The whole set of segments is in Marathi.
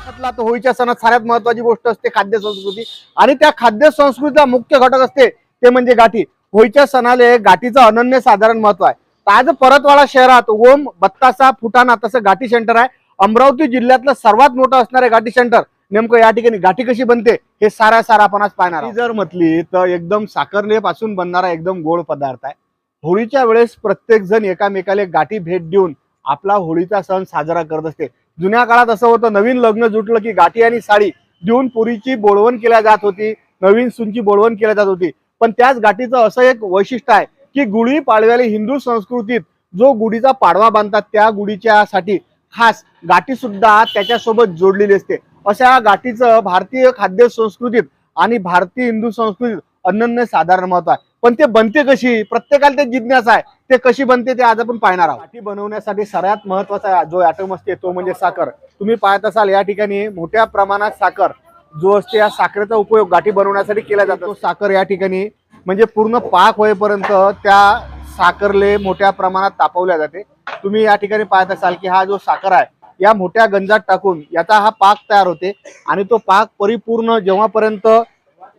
महाराष्ट्रातला तर होळीच्या सणात सगळ्यात महत्वाची गोष्ट असते खाद्य संस्कृती. आणि त्या खाद्य संस्कृतीचा मुख्य घटक असते ते म्हणजे गाठी. होळीच्या सणाले गाठीचं अनन्य साधारण महत्त्व आहे. तर आज परतवाडा शहरात ओम बत्तासा फुटाणा तसं गाठी सेंटर आहे. अमरावती जिल्ह्यातलं सर्वात मोठं असणारे गाठी सेंटर नेमकं या ठिकाणी गाठी कशी बनते हे सारा सारा आपण आज पाहणार जर म्हटली तर एकदम साखरले पासून बनणारा एकदम गोड पदार्थ आहे. होळीच्या वेळेस प्रत्येक जण एकामेकाला गाठी भेट देऊन आपला होळीचा सण साजरा करत असते. जुन्या काळात असं होतं नवीन लग्न जुटलं की गाठी आणि साडी देऊन पुरीची बोळवण केल्या जात होती नवीन सुनची बोळवण केल्या जात होती. पण त्याच गाठीचं असं एक वैशिष्ट्य आहे की गुढी पाडव्याला हिंदू संस्कृतीत जो गुढीचा पाडवा बांधतात त्या गुढीच्यासाठी खास गाठी सुद्धा त्याच्यासोबत जोडलेली असते. अशा गाठीचं भारतीय खाद्य संस्कृतीत आणि भारतीय हिंदू संस्कृतीत अनन्य साधारण महत्त्व आहे. पण ते बनते कशी? प्रत्येकाला ते जिज्ञासा आहे. ते कशी बनते ते आज आपण पाहणार आहोत. गाठी बनवण्यासाठी सर्वात महत्त्वाचा जो ॲटम असते तो म्हणजे साखर. तुम्ही पाहत असाल या ठिकाणी मोठ्या प्रमाणात साखर. जो असते या साखरेचा उपयोग गाठी बनवण्यासाठी केला जातो. साखर या ठिकाणी म्हणजे पूर्ण पाक होईपर्यंत त्या साखरले मोठ्या प्रमाणात तापवल्या जाते. तुम्ही या ठिकाणी पाहत असाल की हा जो साखर आहे या मोठ्या गंजात टाकून याचा हा पाक तयार होते. आणि तो पाक परिपूर्ण जेव्हापर्यंत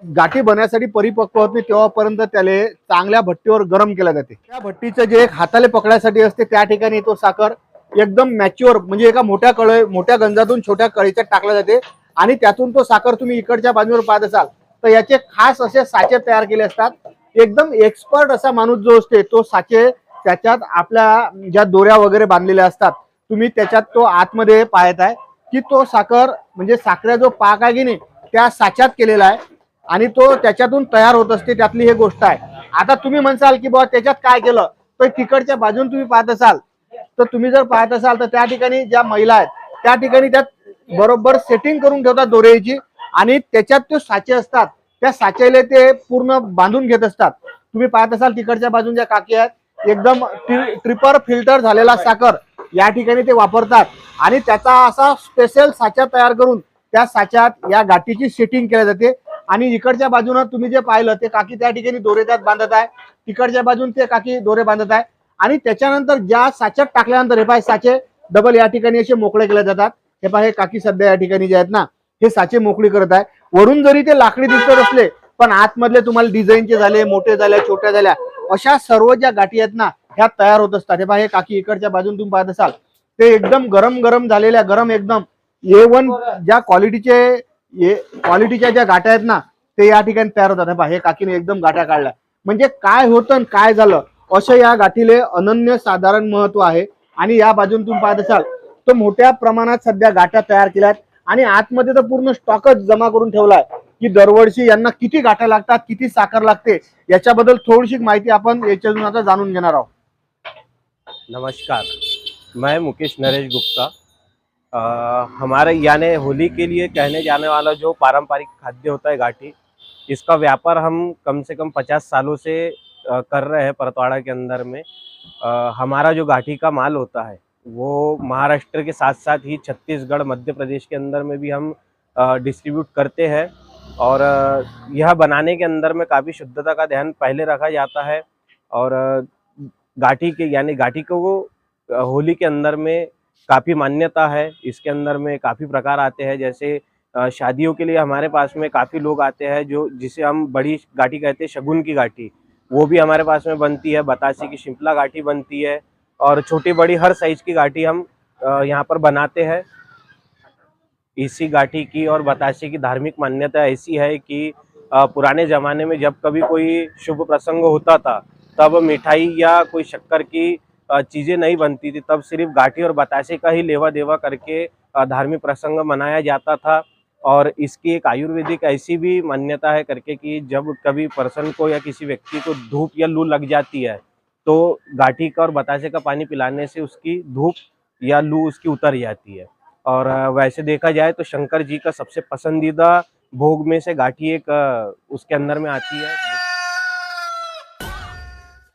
गाठी बनण्यासाठी परिपक्व होत नाही तेव्हापर्यंत त्याला चांगल्या भट्टीवर गरम केल्या जाते. त्या भट्टीचं जे एक हाताले पकडायसाठी असते त्या ठिकाणी तो साखर एकदम मॅच्युअर म्हणजे एका मोठ्या कळ मोठ्या गंजातून छोट्या कळीच्यात टाकला जाते. आणि त्यातून तो साखर तुम्ही इकडच्या बाजूवर पाहत असाल तर याचे खास असे साचे तयार केले असतात. एकदम एक्सपर्ट असा माणूस जो असते तो साचे त्याच्यात आपल्या ज्या दोऱ्या वगैरे बांधलेल्या असतात तुम्ही त्याच्यात तो आतमध्ये पाहत आहे की तो साखर म्हणजे साखऱ्या जो पाक आहे की नाही त्या साच्यात केलेला आहे. आणि तो त्याच्यातून तयार होत असते त्यातली हे गोष्ट आहे. आता तुम्ही म्हणसाल की बाबा त्याच्यात काय केलं? तर तिकडच्या बाजून तुम्ही पाहत असाल. तर तुम्ही जर पाहत असाल तर त्या ठिकाणी ज्या महिला आहेत त्या ठिकाणी त्यात बरोबर सेटिंग करून ठेवतात दोऱ्याची आणि त्याच्यात ते साचे असतात. त्या साचेले ते पूर्ण बांधून घेत असतात. तुम्ही पाहत असाल तिकडच्या बाजून ज्या काकी आहेत एकदम ट्रिपर फिल्टर झालेला साखर. या ठिकाणी ते वापरतात. आणि त्याचा असा स्पेशल साचा तयार करून त्या साच्यात या गाठीची सेटिंग केली जाते. आणि इकडच्या बाजूनं तुम्ही जे पाहिलं ते काकी त्या ठिकाणी दोरे त्यात बांधत आहे. तिकडच्या बाजून ते काकी दोरे बांधत आहे. आणि त्याच्यानंतर ज्या साच्यात टाकल्यानंतर हे पाय साचे डबल या ठिकाणी असे मोकळे केले जातात. हे पाय हे काकी सध्या या ठिकाणी जे आहेत ना हे साचे मोकळी करत आहे. वरून जरी ते लाकडी दिसत असले पण आतमधले तुम्हाला डिझाईनचे झाले मोठे झाल्या छोट्या झाल्या अशा सर्व ज्या गाठी आहेत ना ह्या तयार होत असतात. हे पहा हे काकी इकडच्या बाजून तुम्ही पाहत असाल. ते एकदम गरम गरम झालेल्या गरम एकदम. ए वन ज्या क्वालिटीचे क्वालिटीच्या ज्या गाठ्या आहेत ना ते या ठिकाणी तयार होतात. हे पहा हे काकीने एकदम गाठ्या काढल्या. म्हणजे काय होतं आणि काय झालं असं या गाठीले अनन्य साधारण महत्त्व आहे. आणि या बाजून तुम्ही पाहत असाल तर मोठ्या प्रमाणात सध्या गाठ्या तयार केल्यात. आणि आतमध्ये तर पूर्ण स्टॉकच जमा करून ठेवलाय. की दरवर्षी यांना किती गाठ्या लागतात किती साखर लागते याच्याबद्दल थोडीशी माहिती आपण याच्यातून आता जाणून घेणार आहोत. नमस्कार. मैं मुकेश नरेश गुप्ता अ, हमारे यानी होली के लिए कहने जाने वाला जो पारंपरिक खाद्य होता है घाटी इसका व्यापार हम कम से कम पचास सालों से अ, कर रहे हैं परतवाड़ा के अंदर में। अ, हमारा जो घाटी का माल होता है वो महाराष्ट्र के साथ साथ ही छत्तीसगढ़ मध्य प्रदेश के अंदर में भी हम डिस्ट्रीब्यूट करते हैं। और यह बनाने के अंदर में काफ़ी शुद्धता का ध्यान पहले रखा जाता है। और घाटी के यानी घाटी को होली के अंदर में काफ़ी मान्यता है। इसके अंदर में काफ़ी प्रकार आते हैं। जैसे शादियों के लिए हमारे पास में काफ़ी लोग आते हैं जो, जिसे हम बड़ी घाटी कहते हैं, शगुन की घाटी। वो भी हमारे पास में बनती है। बतासी की शिमला घाटी बनती है। और छोटी बड़ी हर साइज़ की घाटी हम यहाँ पर बनाते हैं। इसी घाटी की और बतासी की धार्मिक मान्यता ऐसी है कि पुराने ज़माने में जब कभी कोई शुभ प्रसंग होता था, तब मिठाई या कोई शक्कर की चीज़ें नहीं बनती थी। तब सिर्फ़ घाटी और बताशे का ही लेवा देवा करके धार्मिक प्रसंग मनाया जाता था। और इसकी एक आयुर्वेदिक ऐसी भी मान्यता है करके कि जब कभी पर्सन को या किसी व्यक्ति को धूप या लू लग जाती है तो घाटी का और बताशे का पानी पिलाने से उसकी धूप या लू उसकी उतर जाती है। और वैसे देखा जाए तो शंकर जी का सबसे पसंदीदा भोग में से घाटी एक उसके अंदर में आती है।